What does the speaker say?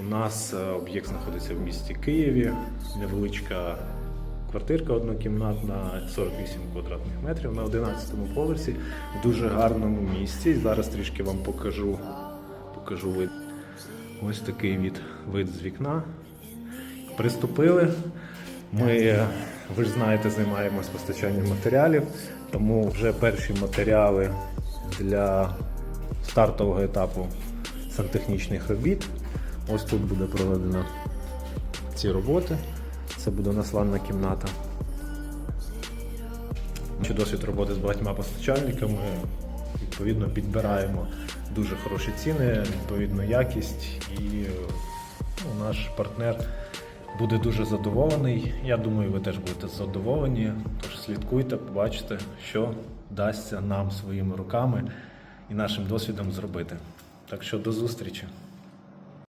У нас е, об'єкт знаходиться в місті Києві, невеличка квартирка однокімнатна, 48 квадратних метрів на 11-му поверсі, в дуже гарному місці. Зараз трішки вам покажу, покажу вид. Ось такий від, вид з вікна. Приступили. Ми, ви ж знаєте, займаємось постачанням матеріалів, тому вже перші матеріали для стартового етапу сантехнічних робіт. Ось тут буде проведено ці роботи. Це буде насланна кімната. Чи досвід роботи з багатьма постачальниками. Відповідно, підбираємо дуже хороші ціни, відповідну якість, і ну, наш партнер буде дуже задоволений. Я думаю, ви теж будете задоволені. Тож слідкуйте, побачите, що вдасться нам своїми руками і нашим досвідом зробити. Так що до зустрічі!